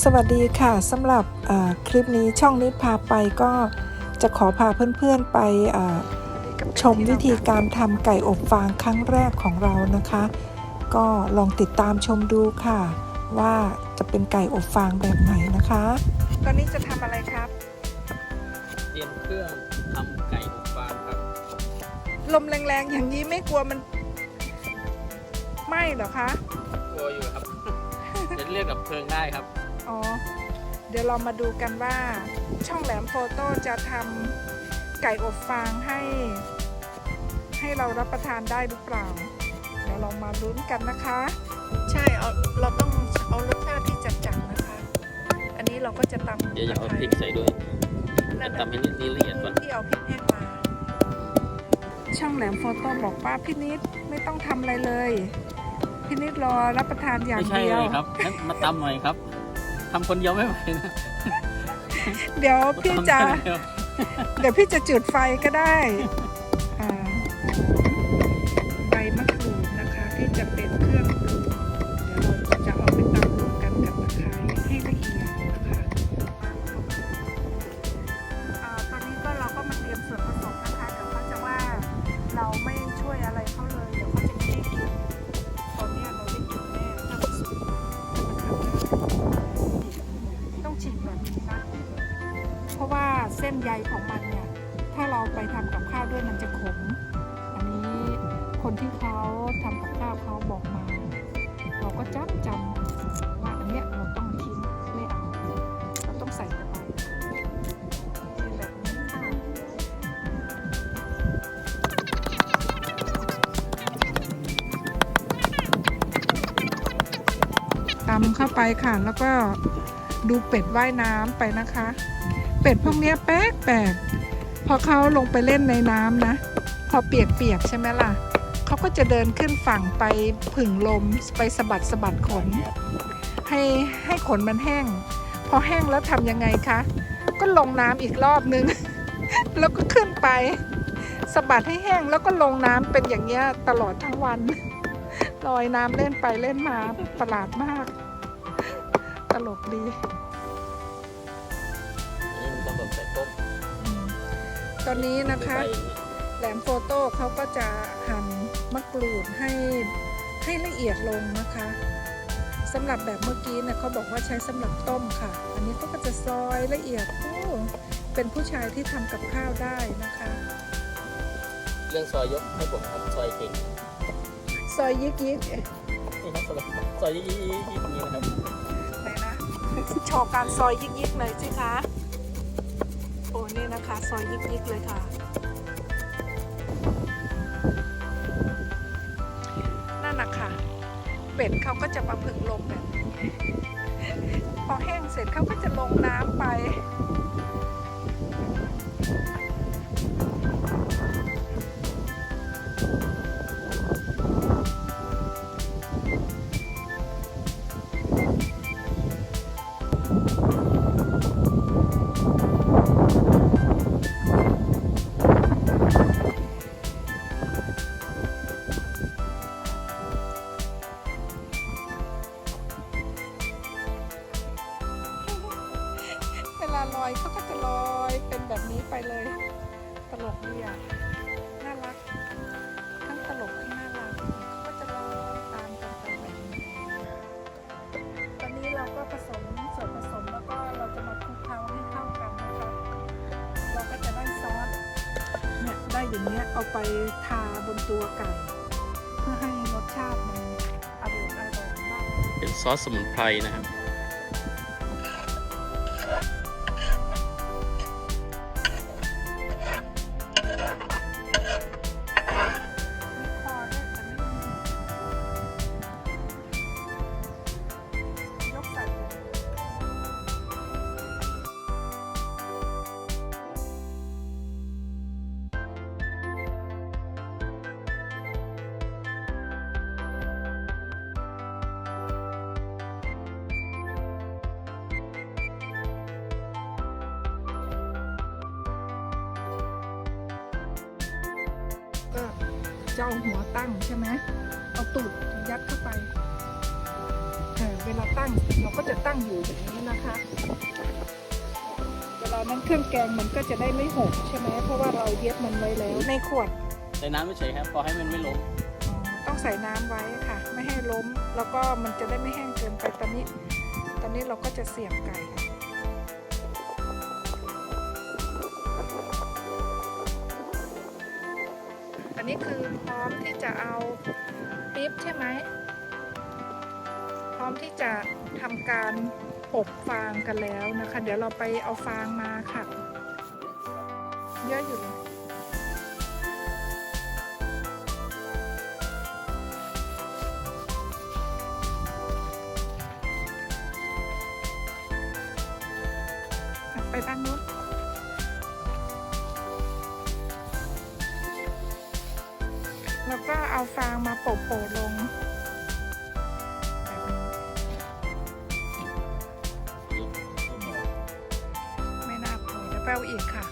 สวัสดีค่ะสำหรับอ่าคลิปนี้ช่องนิดพาไปก็จะขอพาเพื่อนๆไปอ่าชมวิธีการทำไก่อบฟางครั้งแรกของเรานะคะ ก็ลองติดตามชมดูค่ะ ว่าจะเป็นไก่อบฟางแบบไหนนะคะ ตอนนี้จะทำอะไรครับ เตรียมเครื่องทำไก่อบฟางครับ ลมแรงๆอย่างนี้ไม่กลัวมันไหม้เหรอคะ กลัวอยู่ครับ จะเรียกดับเพลิงได้ครับ อ๋อ เดี๋ยวเรามาดูกันว่าช่องแหลมโฟโต้จะทำไก่อบฟางให้ ให้เรารับประทานได้หรือเปล่า เดี๋ยวเรามาลุ้นกันนะคะ ใช่เอาเราต้องเอารสชาติที่จัดจัดนะคะ อันนี้เราก็จะตำเดี๋ยวจะเอาตะไคพริร้กใส่ด้วยนั่จะนน่ะทำให้นิดนี้ละเอียดก่อนที่เอาพริกแห้งมาช่องแหลมโฟโต้บอกว่าพี่นิดไม่ต้องทำอะไรเลย พี่นิดรอรับประทานอย่างไม่ใช่เดียว เลยครับงั้นมาตำหน่อยครับ ทำคนเดียวไม่ไหวนะเดี๋ยวพี่จะมาตำคนเดียวเดี๋ยวพี่จะจุดไฟก็ได้ ส้นใยของมันเนี่ยถ้าเราไปทำกับข้าวด้วยมันจะขม อันนี้คนที่เขาทำกับข้าวเขาบอกมา เราก็จำจำว่าอันเนี้ยเราต้องทิ้งไม่เอาเราต้องใส่เข้าไปแบบนี้ค่ะตำเข้าไปค่ะแล้วก็ดูเป็ดว่ายน้ำไปนะคะ เป็ดพวกเนี้ยแปลกแปลกพอเขาลงไปเล่นในน้ำนะ พอเปียกๆใช่ไหมล่ะเขาก็จะเดินขึ้นฝั่งไปผึ่งลมไปสะบัดสะบัดขน ให้ให้ขนมันแห้ง พอแห้งแล้วทำยังไงคะ ก็ลงน้ำอีกรอบนึง แล้วก็ขึ้นไปสะบัดให้แห้งแล้วก็ลงน้ำเป็นอย่างเงี้ยตลอดทั้งวันลอยน้ำเล่นไปเล่นมาประหลาดมาก ตลกดี ตอนนี้นะคะใส่ไปอย่างนี้แหลมโฟโต้เขาก็จะหั่นมะกรูดให้ให้ละเอียดลงนะคะสำหรับแบบเมื่อกี้เนี่ยเขาบอกว่าใช้สำหรับต้มค่ะ อันนี้เขาก็จะซอยละเอียดโอ้เป็นผู้ชายที่ทำกับข้าวได้นะคะ เรื่องซอยยกให้ผมครับซอยเก่งซอยยิกยิกนี่ครับซอยยี่ยี่ยี่ยี่นี้นะครับไหนนะโชว์การซอยยิกยิกเลยสิคะโอ้ นะคะ ซอยยิบยิกเลยค่ะ นั่นนะคะเป็ดเขาก็จะมาผึ่งลมแบบพอแห้งเสร็จเขาก็จะลงน้ำไป อย่างเนี้ยเอาไปทาบนตัวไก่ เพื่อให้รสชาติมันอร่อยอร่อยมากเป็นซอสสมุนไพรนะครับ เอาหัวตั้งใช่ไหมเอาตูดยัดเข้าไปเออเวลาตั้งเราก็จะตั้งอยู่อย่างนี้นะคะ เวลานั้นเครื่องแกงมันก็จะได้ไม่หกใช่ไหมเพราะว่าเราเย็บมันไว้แล้วในขวดใส่น้ำไม่เฉยครับพอให้มันไม่ล้มอ๋อต้องใส่น้ำไว้ค่ะ ไม่ให้ล้มแล้วก็มันจะได้ไม่แห้งเกินไปตอนนี้ ตอนนี้เราก็จะเสียบไก่ อันนี้คือพร้อมที่จะเอาปิ๊บใช่ไหม พร้อมที่จะทำการอบฟางกันแล้วนะคะ เดี๋ยวเราไปเอาฟางมาค่ะ เยอะอยู่เลย แล้วก็เอาฟางมาโปะๆลง ไม่น่าพอเดี๋ยวแปลอีกค่ะ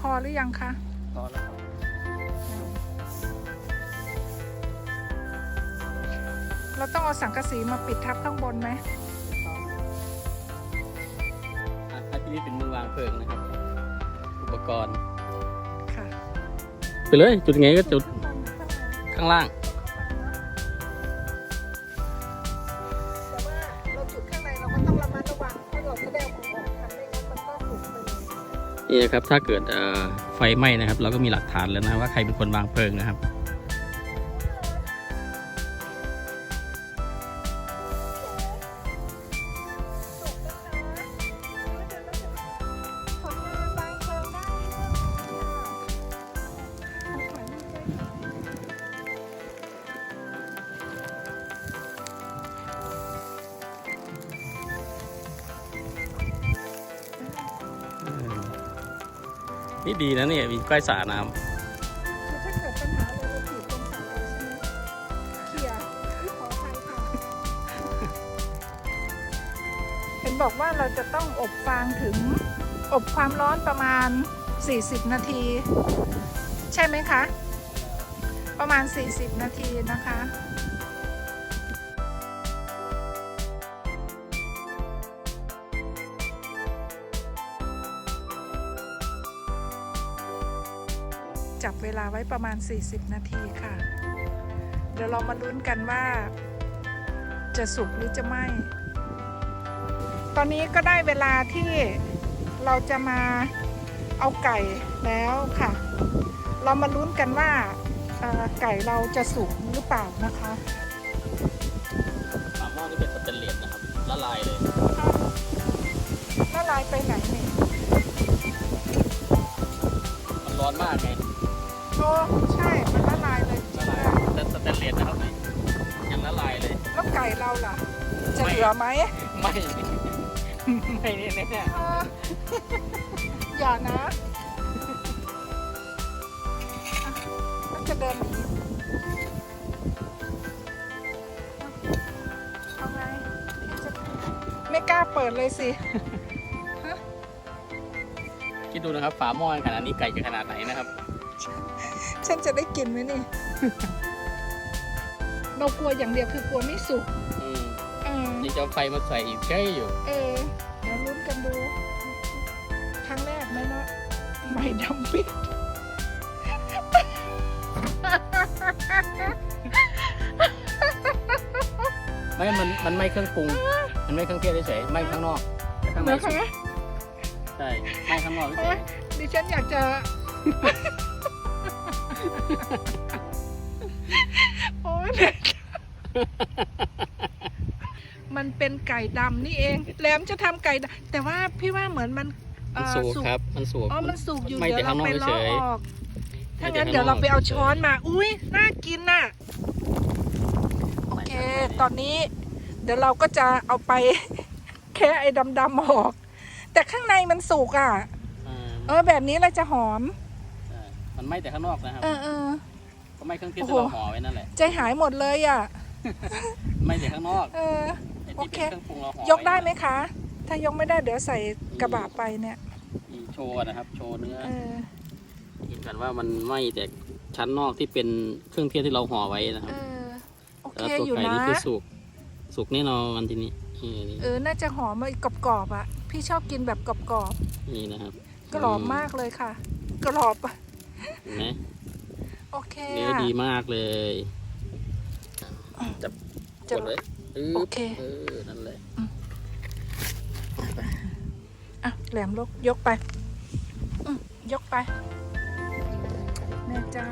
พอหรือยังคะพอแล้วครับเราต้องเอาสังกะสีมาปิดทับข้างบนไหมอาที่นี่เป็นมือวางเพลิงนะครับ อุปกรณ์ ไปเลย จุดไงก็จุดข้างล่าง แต่ว่าเราจุดข้างในเราก็ต้องระมัดระวังเพราะเราไม่ได้เอาของออกทำไม่งั้นมันก็ถูกไปเลยนี่นะครับถ้าเกิดเอ่อไฟไหม้นะครับ เราก็มีหลักฐานแล้วนะว่าใครเป็นคนวางเพลิงนะครับ นี่ดีนะเนี่ยมีใกล้สระน้ำคือถ้าเกิดปัญหาอะไรเราถีบตรงเสาเลยใช่ไหมเคลียร์ขออภัยค่ะ เห็นบอกว่าเราจะต้องอบฟางถึง อบความร้อนประมาณ 40 นาที ใช่ไหมคะ ประมาณ 40 นาทีนะคะ ไว้ประมาณ 40 นาทีค่ะ เดี๋ยวเรามาลุ้นกันว่า จะสุกหรือจะไหม้ตอนนี้ก็ได้เวลาที่เราจะมาเอาไก่แล้วค่ะ เรามาลุ้นกันว่าเอ่อไก่เราจะสุกหรือเปล่านะคะฝาหม้อนี่เป็นสแตนเลสนะครับละลายเลยละลายไปไหนนี่มันร้อนมากไงโอ้ใช่ มันละลายเลยละลายแต่สแตนเลสนะครับนี่ยังละลายเลย แล้วไก่เราล่ะ จะเหลือไหมไม่ ไม่แน่แน่เออ อย่านะอะมันจะเดินหนีเอาไงพี่จะไม่กล้าเปิดเลยสิ คิดดูนะครับ ฝาหม้อขนาดนี้ไก่จะขนาดไหนนะครับ ฉันจะได้กินไหมนี่เรากลัวอย่างเดียวคือกลัวไม่สุกอืมเออนี่จะเอาไฟมาใส่อีกใช่อยู่ เออเดี๋ยวลุ้นกันดู ครั้งแรกไหมเนาะไม่ดำปิด ไม่ มัน มันไม่เครื่องปรุง มันไม่เครื่องเทศเฉยๆไม่ข้างนอกแต่ข้างในนะคะใช่ ไม่ข้างนอกเฉโอ๊ยยดิฉันอยากจะ โอ๊ยเด็กมันเป็นไก่ดำนี่เองแหลมจะทำไก่ดำแต่ว่าพี่ว่าเหมือนมันๆเอ่มันอสูกสุกครับ มันสูกอ๋อมันสุกอยู่ไม่เดี๋ยวแต่เราข้างนอกไปเลาะเฉยออก ถ้าไม่แต่งั้นเดี๋ยวเราข้างนอก ไปเอาเฉยช้อนมา อุ้ยน่ากินน่ะ โอเค ตอนนี้ เดี๋ยวเราก็จะเอาไป แค่ไอ้ดำๆออก แต่ข้างในมันสุกอะ อ่าเออแบบนี้เราจะหอมใช่ มันไม่แต่ข้างนอกนะครับ เออเออ ก็ไม่เครื่องเทศโอ้ที่โหเราห่อไว้นั่นแหละใจหายหมดเลยอะไม่แต่ข้างนอกเออ ไอ้โอที่เคเป็นเครื่องปรุงเราห่อยกได้ไหมคะ ถ้ายกไม่ได้เดี๋ยวใส่กระบะไปเนี่ย มีโชว์นะครับ โชว์เนื้อเออ เห็นกันว่ามันไหม่แต่ชั้นนอกที่เป็นเครื่องเทศที่เราห่อไว้นะคเอรับอ โอเคแล้วตัวอยู่ไก่นะ นี่คือสุก สุกแน่นอนทีนี้นี่นี่เออ น่าจะหอมมากรอบๆอะ พี่ชอบกินแบบกรอบนี่นะครับๆกรอบมากเลยค่ะ กรอบอะ เห็นไหมโอเคเนื้ออะดีมากเลยจับกจะดเลยปึ๊บโอเคเออนั่นแหละอะแหลมลกยกไปอืมยกไป แม่เจ้า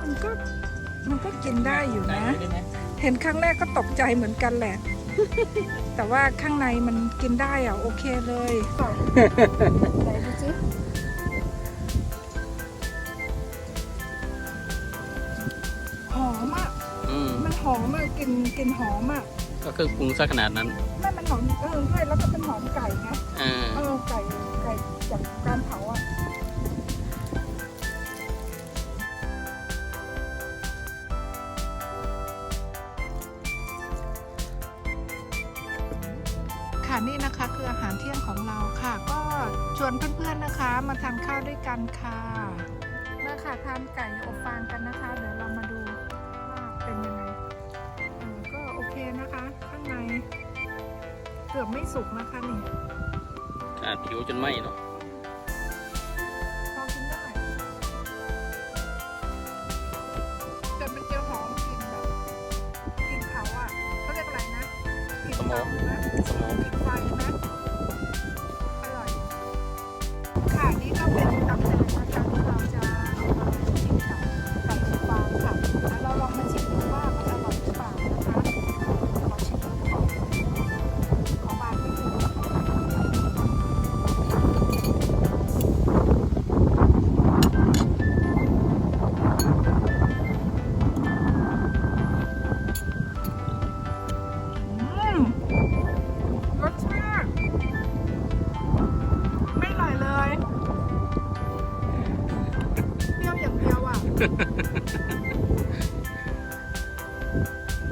มันก็มันก็กินได้อยู่นะได้ไหมเห็นครั้งแรกก็ตกใจเหมือนกันแหละ แต่ว่าข้างในมันกินได้อะ โอเคเลย หอมอะกลินกลินหอมอะก็เครื่องปรุงซะขนาดนั้นไม่มันหอมเออด้วยแล้วก็เป็นหอมไก่ไงอ่าเออไก่ไก่จากการเผาอะค่ะนี่นะคะคืออาหารเที่ยงของเราค่ะ ก็ชวนเพื่อนๆนะคะ มาทานข้าวด้วยกันค่ะมาค่ะทานไก่อบฟางกันนะคะเดี๋ยว กือบไม่สุกนะคะนี่ขาดผิวจนไหม้เนาะพอกินได้แต่มันจะหอมกลิ่นแบบกลิ่นเผาอะเขาเรียกอะไรนะกลิ่นเตานะสมองกลิ่นไฟนะ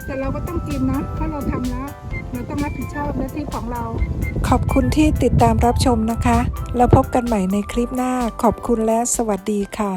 แต่เราก็ต้องกินนะเพราะเราทำแล้ว เราต้องรับผิดชอบหน้าที่ของเรา ขอบคุณที่ติดตามรับชมนะคะ แล้วพบกันใหม่ในคลิปหน้าขอบคุณและสวัสดีค่ะ